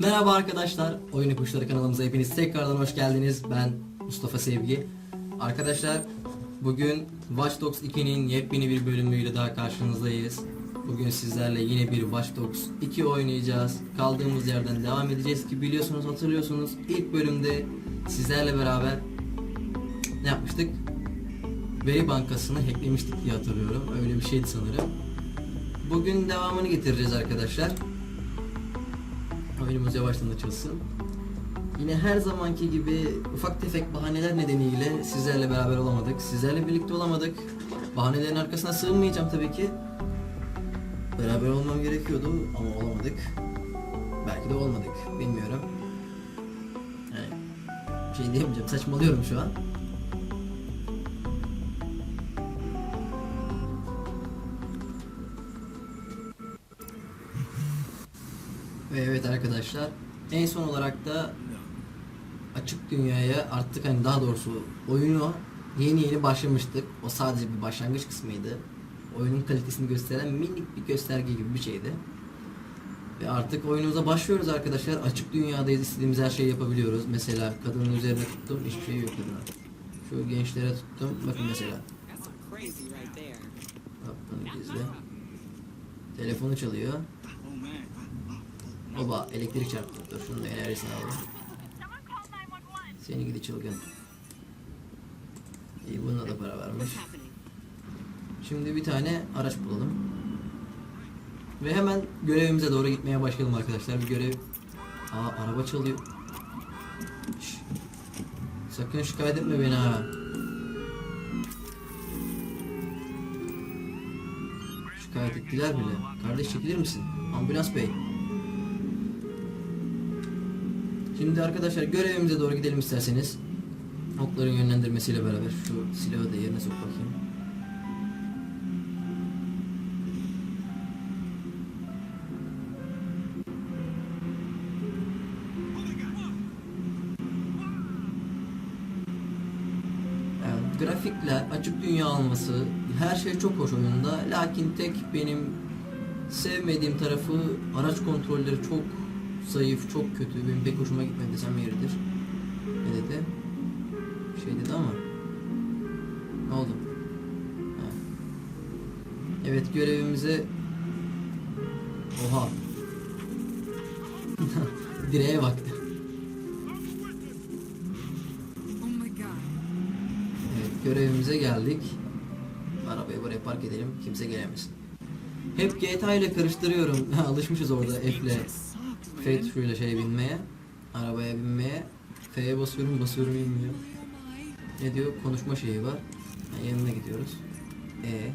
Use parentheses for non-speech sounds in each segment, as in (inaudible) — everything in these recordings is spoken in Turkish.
Merhaba arkadaşlar, Oyun Kuşları kanalımıza hepiniz tekrardan hoş geldiniz. Ben Mustafa Sevgi. Arkadaşlar, bugün Watch Dogs 2'nin yepyeni bir bölümüyle daha karşınızdayız. Bugün sizlerle yine bir Watch Dogs 2 oynayacağız. Kaldığımız yerden devam edeceğiz ki biliyorsunuz, hatırlıyorsunuz. ilk bölümde sizlerle beraber ne yapmıştık? Veri bankasını hacklemiştik diye hatırlıyorum. Öyle bir şeydi sanırım. Bugün devamını getireceğiz arkadaşlar. Oyunumuz yavaştan açılsın. Yine her zamanki gibi ufak tefek bahaneler nedeniyle sizlerle beraber olamadık. Sizlerle birlikte olamadık. Bahanelerin arkasına sığınmayacağım tabii ki. Beraber olmam gerekiyordu ama olamadık. Belki de olmadık. Bilmiyorum. Yani bir şey diyemeyeceğim. Saçmalıyorum şu an. Ve evet arkadaşlar en son olarak da açık dünyaya artık hani daha doğrusu oyunu yeni yeni başlamıştık. O sadece bir başlangıç kısmıydı. Oyunun kalitesini gösteren minik bir gösterge gibi bir şeydi. Ve artık oyunumuza başlıyoruz arkadaşlar. Açık dünyadayız. istediğimiz her şeyi yapabiliyoruz. Mesela kadının üzerine tuttum. Hiçbir şey yok kadına. Şu gençlere tuttum. Bakın mesela. That's some crazy right there. Bak bunu gizle. Telefonu çalıyor. Baba elektrik çarptı. Dur şunun da enerjisini alalım. Seni gidi çılgın. İyi bununla da para varmış. Şimdi bir tane araç bulalım. Ve hemen görevimize doğru gitmeye başlayalım arkadaşlar. Bir görev... Aa araba çalıyor. Şş. Sakın şikayet etme beni ha. Şikayet ettiler bile. Kardeş çekilir misin? Ambulans bey. Şimdi arkadaşlar görevimize doğru gidelim isterseniz. Okların yönlendirmesiyle beraber şu silahı da yerine sok bakayım. Evet, grafikler, açık dünya alması, her şey çok hoş oyunda. Lakin tek benim sevmediğim tarafı araç kontrolleri çok zayıf, çok kötü. Benim pek hoşuma gitmedi desem yeridir. Ne dedi? Bir şey dedi ama. Ne oldu? Ha. Evet görevimize Oha. (laughs) Direğe baktı. (laughs) Oh. Evet, görevimize geldik. Arabayı buraya park edelim, kimse gelemesin. Hep GTA ile karıştırıyorum. (laughs) Alışmışız orada F ile şey binmeye. Arabaya binmeye. F'ye basıyorum, basıyorum inmiyor. Ne diyor? Konuşma şeyi var. Ha, yanına gidiyoruz. E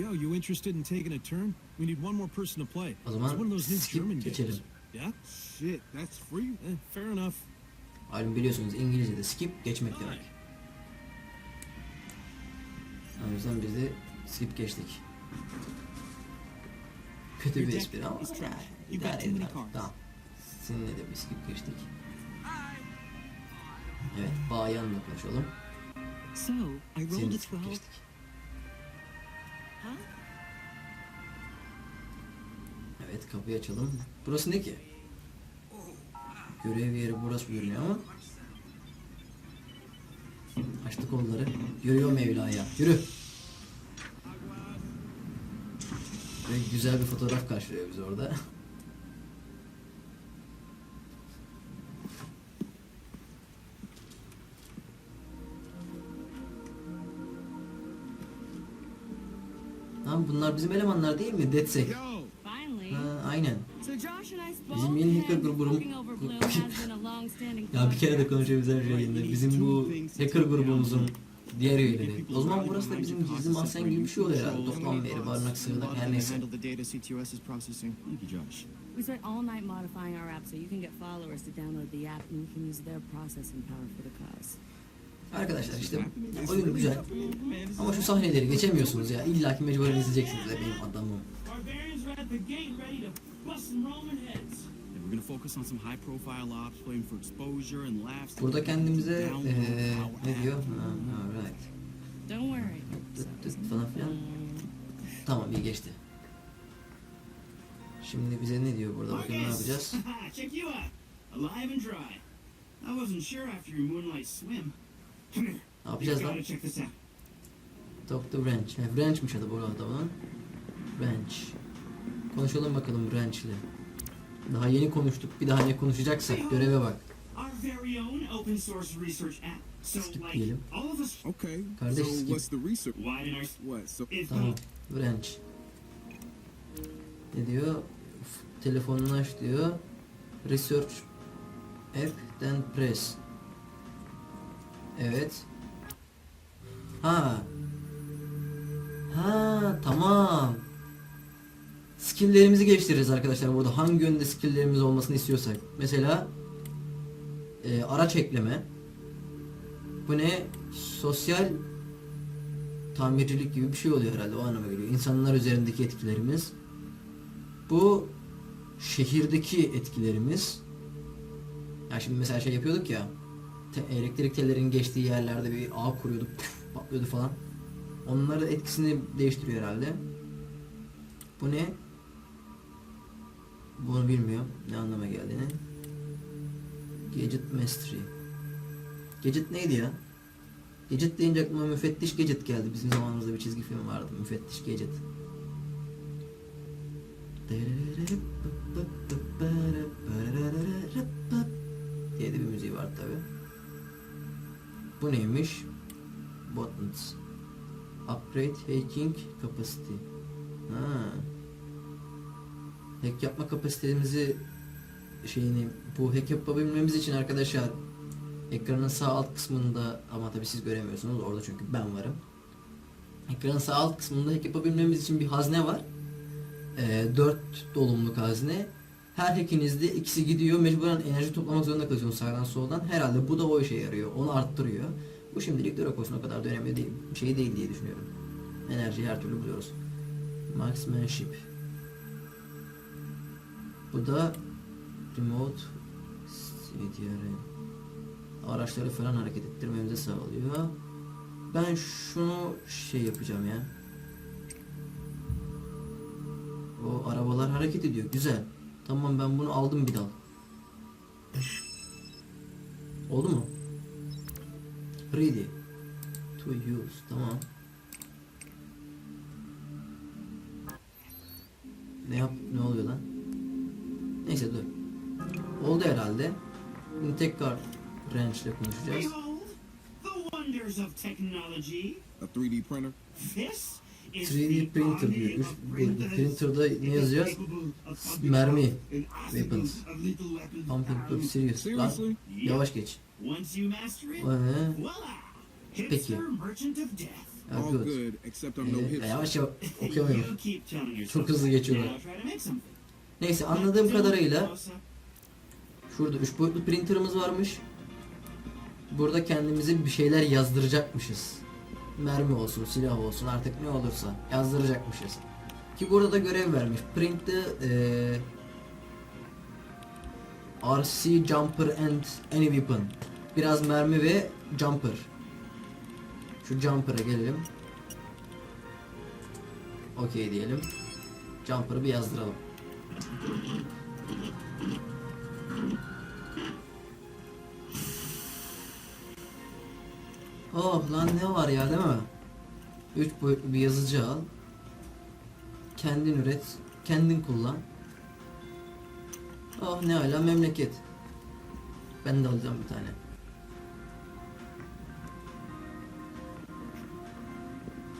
Yo, you interested in taking a turn? We need one more person to play. O zaman It's one of those new skip German geçelim. games. Yeah? Shit, that's free. Eh, fair enough. Malum biliyorsunuz İngilizce'de skip geçmek demek. O yüzden biz de skip geçtik. Kötü bir espri ama yani idare eder. cars. Tamam. Seninle de skip geçtik. Evet, Bayan'la konuşalım. So, I rolled a skip 12. geçtik. Huh? Evet, kapıyı açalım. Burası ne ki? Görev yeri burası görünüyor ama. Açtık kolları. Yürüyor Mevla'ya. Yürü. Ve güzel bir fotoğraf karşılıyor bizi orada. (laughs) Lan bunlar bizim elemanlar değil mi? Detsek. Ha, aynen. Bizim yeni hacker grubum- Ya bir kere de konuşuyoruz her şeyinde. Bizim bu hacker grubumuzun diğer üyeleri. O zaman burası da bizim gizli mahzen gibi bir şey oluyor herhalde. Toplam veri, barınak, sığınak her neyse. You. We spent all night modifying our app so you can get followers to download the app and we can use their processing power for the cause. Arkadaşlar işte oyun güzel. Ama şu sahneleri geçemiyorsunuz ya. İlla ki mecburen izleyeceksiniz de benim adamım. Burada kendimize our ne diyor? Ha, ha, right. Don't worry. Tıt tıt falan filan. Tamam iyi geçti. Şimdi bize ne diyor burada bakın ne yapacağız? (laughs) Check you out. Alive and dry. I wasn't sure after your moonlight swim. Ne yapacağız lan? Dr. Branch. Branch'miş adı bu adamın. Branch. Konuşalım bakalım Branch'le. Daha yeni konuştuk. Bir daha ne konuşacaksak göreve bak. Our very own open source research app. So Skip like diyelim. all of us Okay. Kardeş, so skip. what's the research? widen our What? So is Tamam. Branch. Ne diyor? Telefonunu aç diyor. Research app then press. Evet. Ha. Ha tamam. Skill'lerimizi geliştiririz arkadaşlar burada. Hangi yönde skill'lerimiz olmasını istiyorsak. Mesela e, araç ekleme. Bu ne? Sosyal tamircilik gibi bir şey oluyor herhalde o anlama geliyor. İnsanlar üzerindeki etkilerimiz. Bu şehirdeki etkilerimiz. Ya şimdi mesela şey yapıyorduk ya. te- elektrik tellerinin geçtiği yerlerde bir ağ kuruyorduk. püf, patlıyordu falan. Onların etkisini değiştiriyor herhalde. Bu ne? Bunu bilmiyorum. Ne anlama geldiğini. Gadget Mastery. Gadget neydi ya? Gadget deyince aklıma Müfettiş Gadget geldi. Bizim zamanımızda bir çizgi film vardı. Müfettiş Gadget. diye de bir müziği var tabi. Bu neymiş? Buttons. Upgrade hacking capacity. Ha. Hack yapma kapasitemizi şeyini bu hack yapabilmemiz için arkadaşlar ekranın sağ alt kısmında ama tabi siz göremiyorsunuz orada çünkü ben varım. Ekranın sağ alt kısmında hack yapabilmemiz için bir hazne var. Ee, 4 dolumluk hazne. Her hackinizde ikisi gidiyor. Mecburen enerji toplamak zorunda kalıyorsunuz sağdan soldan. Herhalde bu da o işe yarıyor. Onu arttırıyor. Bu şimdilik Drakos'un o kadar da önemli değil, şey değil diye düşünüyorum. Enerjiyi her türlü buluyoruz. Marksmanship. Bu da remote CDR. Araçları falan hareket ettirmemize sağlıyor. Ben şunu şey yapacağım ya. O arabalar hareket ediyor. Güzel. Tamam ben bunu aldım bir dal. Oldu mu? Ready. To use. Tamam. Ne yap? Ne oluyor lan? Neyse dur. Oldu herhalde. Şimdi tekrar Ranch ile konuşacağız. Wonders of technology. a 3D printer? This is 3D the printer body diyor. of Üst- printers. printer'da ne yazıyor? Mermi. Weapons. Pumping up serious. Lan Seriously? yavaş geç. Voila! Peki. Ya, All good. Ee, yavaş yavaş (laughs) okuyamıyorum. Çok hızlı geçiyorlar. Neyse anladığım kadarıyla şurada üç boyutlu printerımız varmış. Burada kendimize bir şeyler yazdıracakmışız. Mermi olsun, silah olsun artık ne olursa yazdıracakmışız. Ki burada da görev vermiş. Print the eee, RC jumper and any weapon. Biraz mermi ve jumper. Şu jumper'a gelelim. Okey diyelim. Jumper'ı bir yazdıralım. Oh lan ne var ya değil mi? Üç boyutlu bir yazıcı al. Kendin üret. Kendin kullan. Oh ne hala memleket. Ben de alacağım bir tane.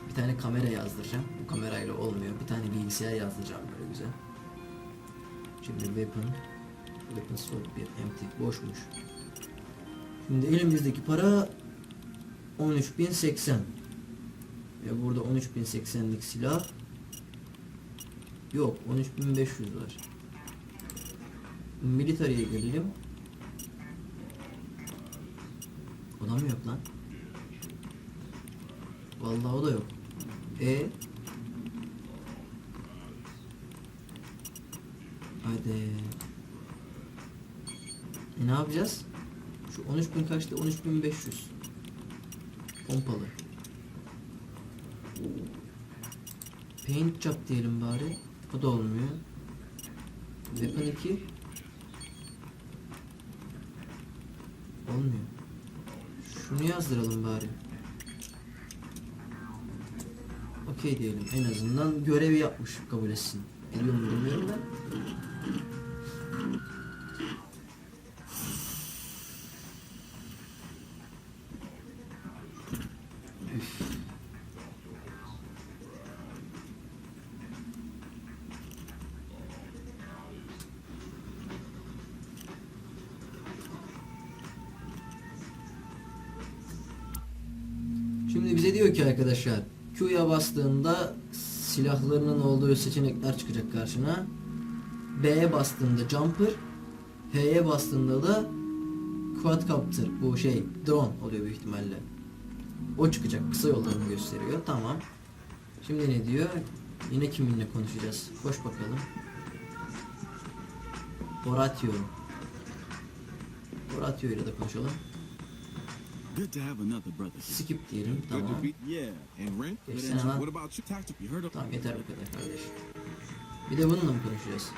Bir tane kamera yazdıracağım. Bu kamerayla olmuyor. Bir tane bilgisayar yazdıracağım böyle güzel. Şimdi weapon. Weapon sword bir empty. Boşmuş. Şimdi elimizdeki para 13.080 ve burada 13.080'lik silah yok 13.500 var militariye gelelim o da mı yok lan vallahi o da yok e hadi e ne yapacağız şu 13.000 kaçtı 13.500 Pompalı. Paint job diyelim bari. O da olmuyor. Weapon 2 Olmuyor. Şunu yazdıralım bari. Okey diyelim. En azından görevi yapmış kabul etsin. Ediyor mu bilmiyorum da. Şimdi bize diyor ki arkadaşlar Q'ya bastığında silahlarının olduğu seçenekler çıkacak karşına. B'ye bastığında jumper, H'ye bastığında da quadcopter bu şey drone oluyor büyük ihtimalle. O çıkacak kısa yollarını gösteriyor. Tamam. Şimdi ne diyor? Yine kiminle konuşacağız? Koş bakalım. Horatio. Horatio ile de konuşalım. Good to have another brother. Skip diyelim. Tamam. Yeah, and rent. What about you? Tactic. You heard of? Tamam yeter bu kadar kardeş. Bir de bununla mı konuşacağız?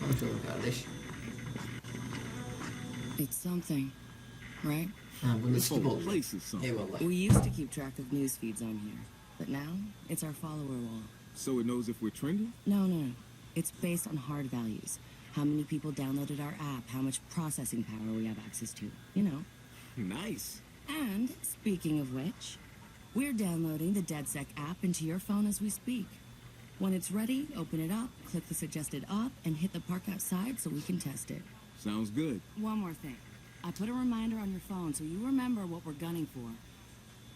Konuşalım kardeş. It's something, right? Ha bunda This skip whole oldu. place is something. Eyvallah. We used to keep track of news feeds on here, but now it's our follower wall. So it knows if we're trending. No, no, no. It's based on hard values. How many people downloaded our app, how much processing power we have access to, you know. Nice. And speaking of which, we're downloading the DeadSec app into your phone as we speak. When it's ready, open it up, click the suggested up, and hit the park outside so we can test it. Sounds good. One more thing. I put a reminder on your phone so you remember what we're gunning for.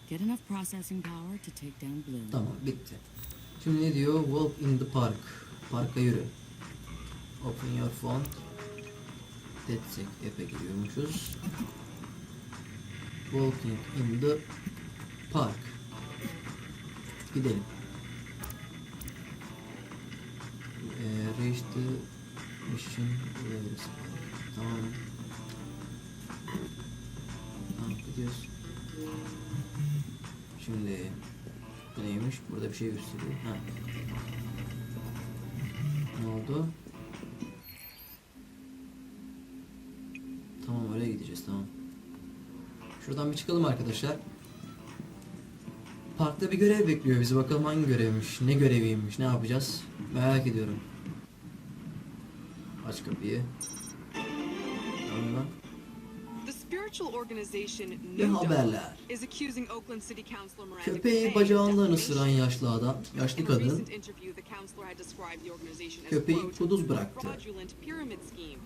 Get enough processing power to take down Blue. Tamam bitti. Şimdi ne diyor? Walk in the park. Parka yürü. Open your phone. Detsek app'e giriyormuşuz. Walking in the park. Gidelim. The mission levels. Tamam. Tamam gidiyoruz. Şimdi bu neymiş? Burada bir şey gösteriyor. Ha. Ne oldu? Tamam oraya gideceğiz tamam. Şuradan bir çıkalım arkadaşlar. Parkta bir görev bekliyor bizi. Bakalım hangi görevmiş, ne göreviymiş, ne yapacağız? Merak ediyorum. Aç kapıyı. Tamam Dawn haberler? Köpeği bacağından ısıran yaşlı adam, yaşlı kadın Köpeği kuduz "a bıraktı. fraudulent pyramid scheme."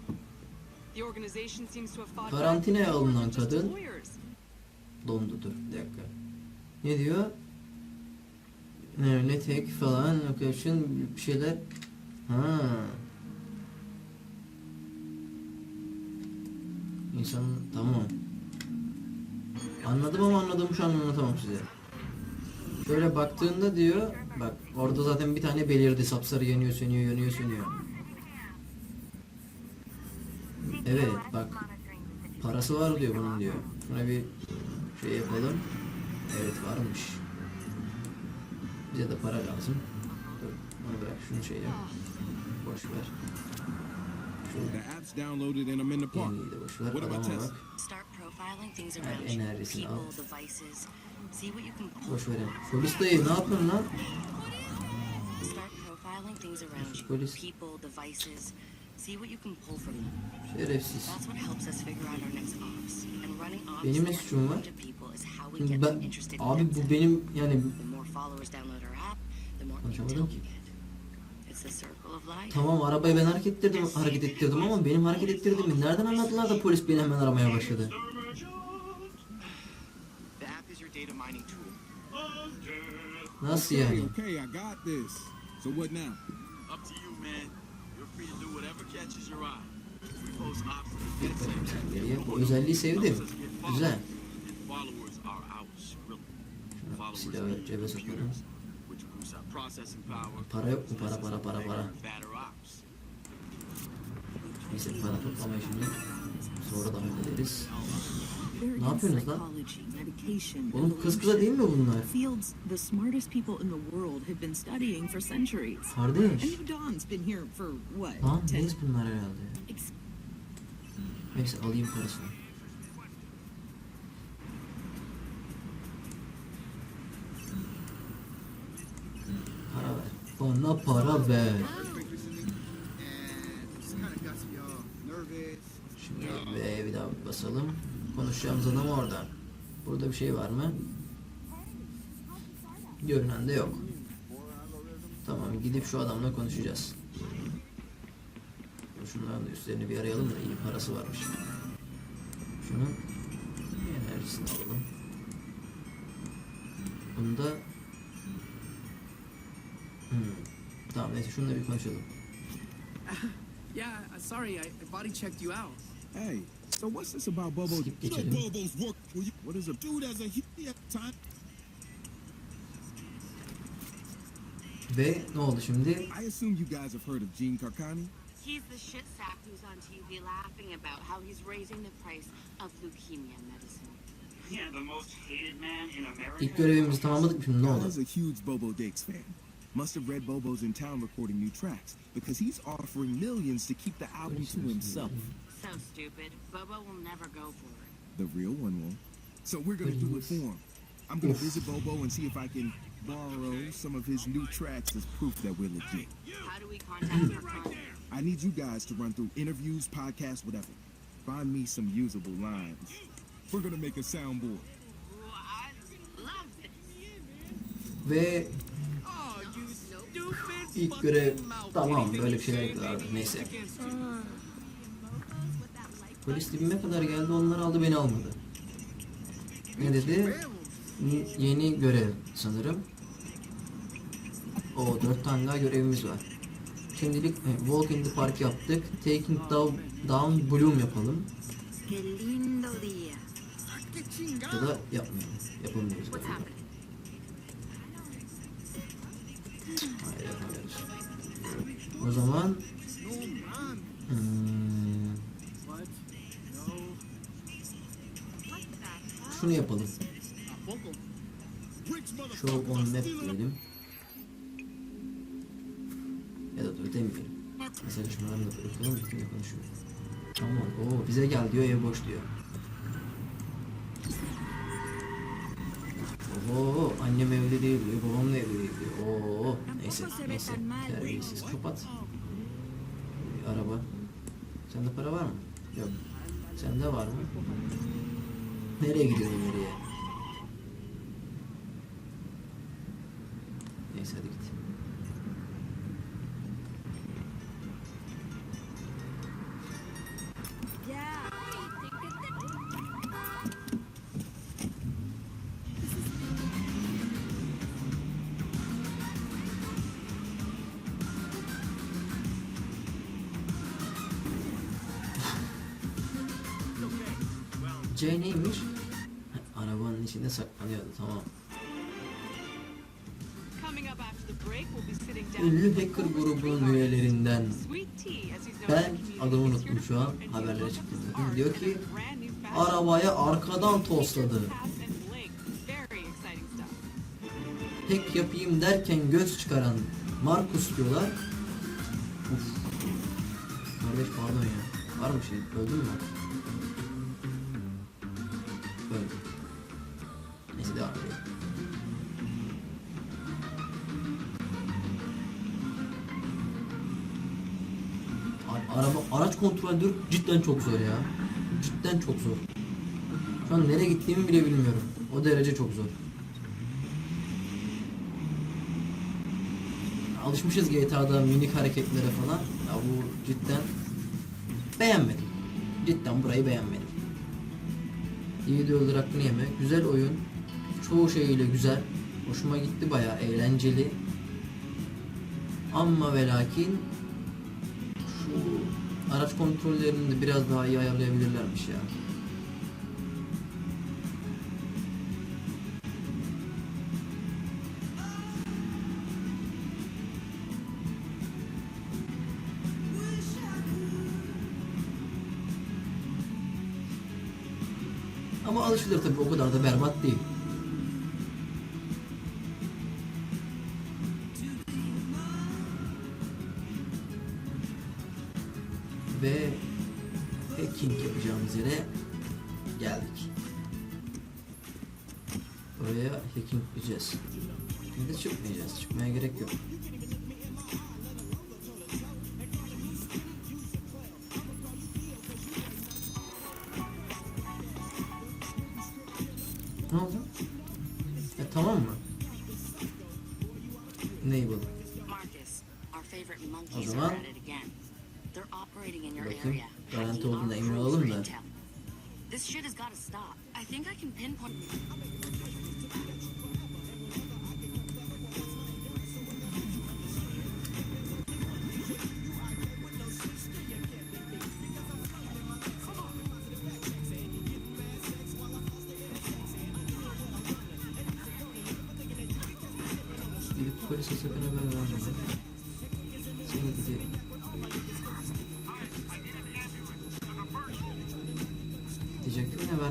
The organization seems to have fought back Karantinaya alınan kadın- dondu dur bir dakika. Ne diyor? Ne, ne tek falan location bir şeyler. Ha. İnsan tamam. Anladım ama anladığımı şu an anlatamam size. Şöyle baktığında diyor, bak orada zaten bir tane belirdi sapsarı yanıyor sönüyor yanıyor sönüyor. Evet bak parası var diyor bunun diyor. Şuna bir şey yapalım. Evet varmış. Bize de para lazım. Dur onu bırak şunu şey yap. Boş ver. The app's downloaded and I'm in the park. yeniyi de boş ver. What about bak. Start profiling things around you. enerjisini al. People, devices. See what you can pull. Boş verin. Polis dayı ne yapıyorsun lan? Start profiling things around you. Polis. People, devices. See what you can pull from them. Şerefsiz. That's what helps us figure out our next ops. And running ops Benim ne suçum var? to people is how we Şimdi get ben, them interested in abi bu benim yani The more followers download our app, the more intel ki. get. It's the circle of life. Tamam arabayı ben hareket ettirdim, hareket ettirdim ama benim hareket ettirdiğimi nereden anladılar da polis beni hemen aramaya başladı. Nasıl yani? Bu özelliği sevdim. Güzel. Silahı cebe sokalım. computers, which boosts our processing power. Para yok mu? Para para para para. Better ops. Neyse para toplama işini sonra da hallederiz. Ne yapıyorsunuz lan? Oğlum kız kıza değil mi bunlar? fields the smartest people in the world have been studying for centuries. Kardeş. And New Dawn's been here for what? Lan neyiz bunlar herhalde? Neyse alayım parasını. Para ver. Bana para ver. Şimdi B'ye bir daha basalım. Konuşacağımız adam orada. Burada bir şey var mı? Görünen de yok. Tamam gidip şu adamla konuşacağız. Şunların üstlerini bir arayalım da iyi parası varmış. Şunun enerjisini alalım. Şununla bir konuşalım. Yeah, uh, sorry, I I body checked you out. Hey, so what's this about Bobo? Skip You know. Bobo's work for you. What is a dude as a he at the time? Ve ne oldu şimdi? I assume you guys have heard of Gene Carcani. He's the shit sack who's on TV laughing about how he's raising the price of leukemia medicine. Yeah, the most hated man in America. İlk görevimizi tamamladık mı şimdi ne I oldu? was a huge Bobo Dakes fan. Must have read Bobo's in town recording new tracks because he's offering millions to keep the album to himself. So stupid. Bobo will never go for it. The real one won't. So we're gonna do it for him. I'm gonna visit Bobo and see if I can borrow some of his new tracks as proof that we're legit. How do we contact her contact? I need you guys to run through interviews, podcasts, whatever. Find me some usable lines. We're gonna make a soundboard. I love this. Ve you stupid ilk görev tamam böyle bir şeyler yapıyorlardı neyse. Polis dibime kadar geldi onlar aldı beni almadı. Ne dedi? Yeni görev sanırım. O dört tane daha görevimiz var. Şimdilik e, Walk in the Park yaptık. Taking down, down Bloom yapalım. Ya da yapmayalım. Yapamıyoruz galiba. happening? Hayır yapamıyoruz. O zaman hmm, şunu yapalım. Show on map diyelim. Ya da dur demeyelim. Mesela şunları da bırakalım. Üstüne konuşuyor. Tamam. Oo bize gel diyor ev boş diyor. Oo annem evde değil diyor. Babam da evde değil diyor. Oo neyse neyse. Terbiyesiz kapat. Araba. Sende para var mı? Yok. Sende var mı? Nereye gidiyorsun nereye? Ünlü hacker grubunun üyelerinden ben He's unuttum şu an haberlere çıktı. diyor ki arabaya arkadan tosladı. Hack yapayım derken göz çıkaran Markus diyorlar. Uf. Kardeş pardon ya. Var mı şey? Öldün mü? Öldüm. Araç kontrolü cidden çok zor ya. Cidden çok zor. Şu an nereye gittiğimi bile bilmiyorum. O derece çok zor. Alışmışız GTA'da minik hareketlere falan. Ya bu cidden beğenmedim. Cidden burayı beğenmedim. İyi de öldür hakkını yeme. Güzel oyun. Çoğu şeyiyle güzel. Hoşuma gitti bayağı eğlenceli. Ama ve lakin şu araç kontrollerini de biraz daha iyi ayarlayabilirlermiş ya. Ama alışılır tabii o kadar da berbat değil. Yapacağız. Şimdi çıkmayacağız. Çıkmaya gerek yok. Ne oldu? E, tamam mı? Enable. O zaman- Bakın, garanti olduğuna emin olalım da. This shit has got to stop. I think I can pinpoint.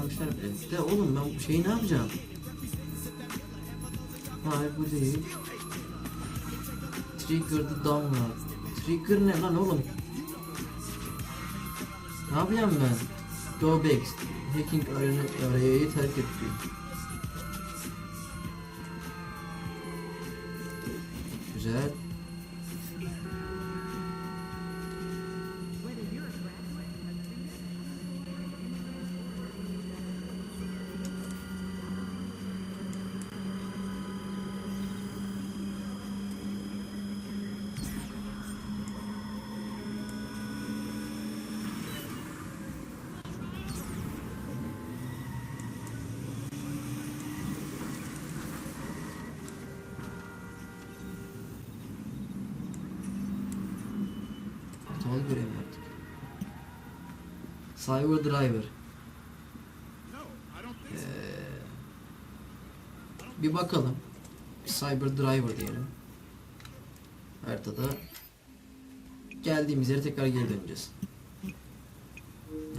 Diyecektim ne vermişler bile. De oğlum ben bu şeyi ne yapacağım? Hayır bu değil. Trigger the download. Trigger ne lan oğlum? Ne yapacağım ben? Go back. Hacking arayı, arayayı terk et Cyber Driver. Ee, bir bakalım. Cyber Driver diyelim. Haritada geldiğimiz yere tekrar geri döneceğiz.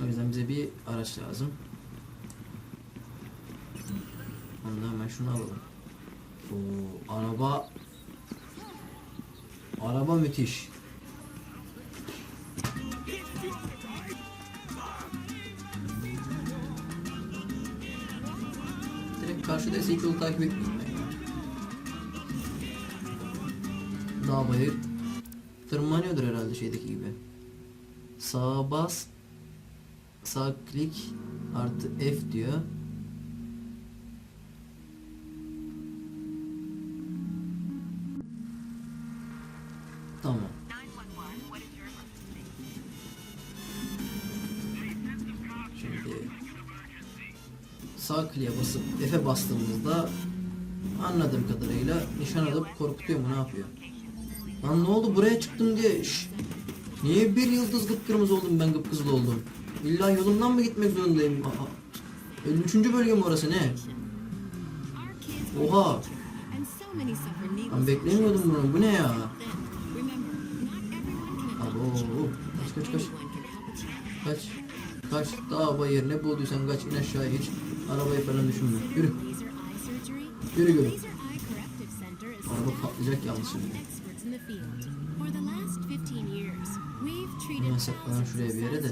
O yüzden bize bir araç lazım. Ondan hemen şunu alalım. Oo, araba Araba müthiş. Direkt karşıdaysa ilk yolu takip etmeyeyim ben ya. Dağ bayır. Tırmanıyordur herhalde şeydeki gibi. Sağa bas. Sağ klik artı F diyor. Tamam. Sağ kliğe basıp F'e bastığımızda anladığım kadarıyla nişan alıp korkutuyor mu ne yapıyor? Lan ne oldu buraya çıktım diye şş. Niye bir yıldız kıpkırmızı oldum ben kıpkızıl oldum? İlla yolumdan mı gitmek zorundayım? Aa, 53. bölge mi orası ne? Oha! Ben beklemiyordum bunu. Bu ne ya? Abo! Kaç kaç kaç. Kaç. Kaç. Dağ bayır ne bulduysan kaç in aşağı hiç. Arabayı falan düşünme. Yürü. Yürü yürü. Araba patlayacak yalnız şimdi. Saklan şuraya bir yere de.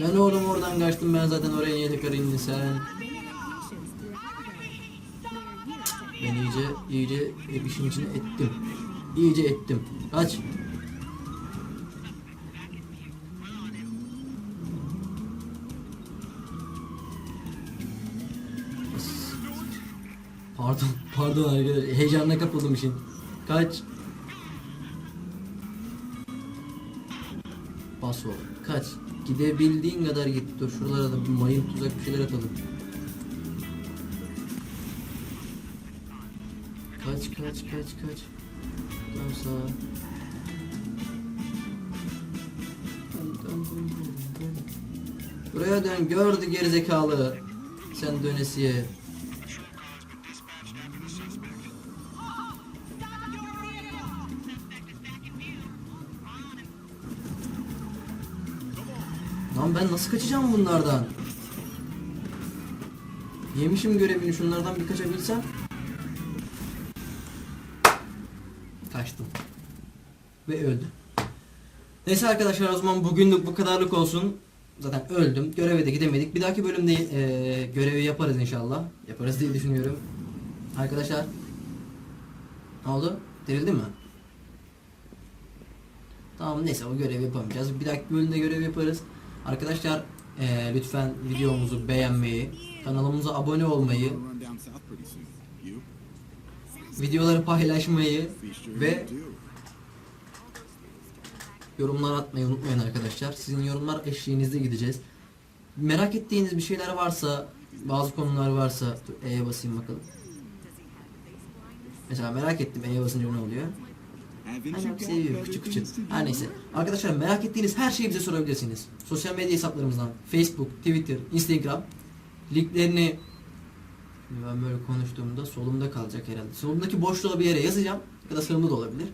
Lan oğlum oradan kaçtım ben zaten oraya niye tekrar indin sen? Ben iyice iyice e, işin içine ettim. İyice ettim. Kaç. Pardon, pardon arkadaşlar. Heyecanla kapıldım işin. Kaç. Paso. Kaç. Gidebildiğin kadar git. Dur şuralara da bir mayın tuzak bir şeyler atalım. Kaç kaç kaç kaç. Dön sağa. Buraya dön gördü gerizekalı. Sen dönesiye. Ben nasıl kaçacağım bunlardan? Yemişim görevini şunlardan bir kaçabilsem. Kaçtım. Ve öldüm. Neyse arkadaşlar o zaman bugünlük bu kadarlık olsun. Zaten öldüm. Göreve de gidemedik. Bir dahaki bölümde eee, görevi yaparız inşallah. Yaparız diye düşünüyorum. Arkadaşlar. Ne oldu? Dirildi mi? Tamam neyse o görevi yapamayacağız. Bir dahaki bölümde görev yaparız. Arkadaşlar eee, lütfen videomuzu beğenmeyi, kanalımıza abone olmayı, videoları paylaşmayı ve yorumlar atmayı unutmayın arkadaşlar. Sizin yorumlar eşliğinizde gideceğiz. Merak ettiğiniz bir şeyler varsa, bazı konular varsa E'ye basayım bakalım. Mesela merak ettim E'ye basınca ne oluyor? Got seviyor küçük küçük. Her neyse. Arkadaşlar merak ettiğiniz her şeyi bize sorabilirsiniz. Sosyal medya hesaplarımızdan Facebook, Twitter, Instagram linklerini ben böyle konuştuğumda solumda kalacak herhalde. Solumdaki boşluğa bir yere yazacağım ya da sağımda da olabilir.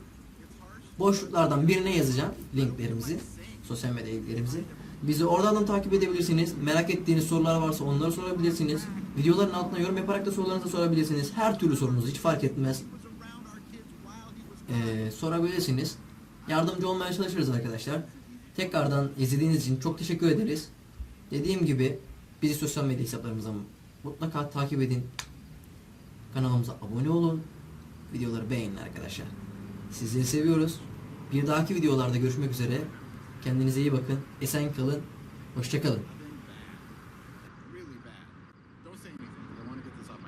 Boşluklardan birine yazacağım linklerimizi, sosyal medya linklerimizi. Bizi oradan da takip edebilirsiniz. Merak ettiğiniz sorular varsa onları sorabilirsiniz. Videoların altına yorum yaparak da sorularınızı sorabilirsiniz. Her türlü sorunuz hiç fark etmez. Ee, sorabilirsiniz. Yardımcı olmaya çalışırız arkadaşlar. Tekrardan izlediğiniz için çok teşekkür ederiz. Dediğim gibi bizi sosyal medya hesaplarımızdan mutlaka takip edin. Kanalımıza abone olun. Videoları beğenin arkadaşlar. Sizleri seviyoruz. Bir dahaki videolarda görüşmek üzere. Kendinize iyi bakın. Esen kalın. Hoşçakalın.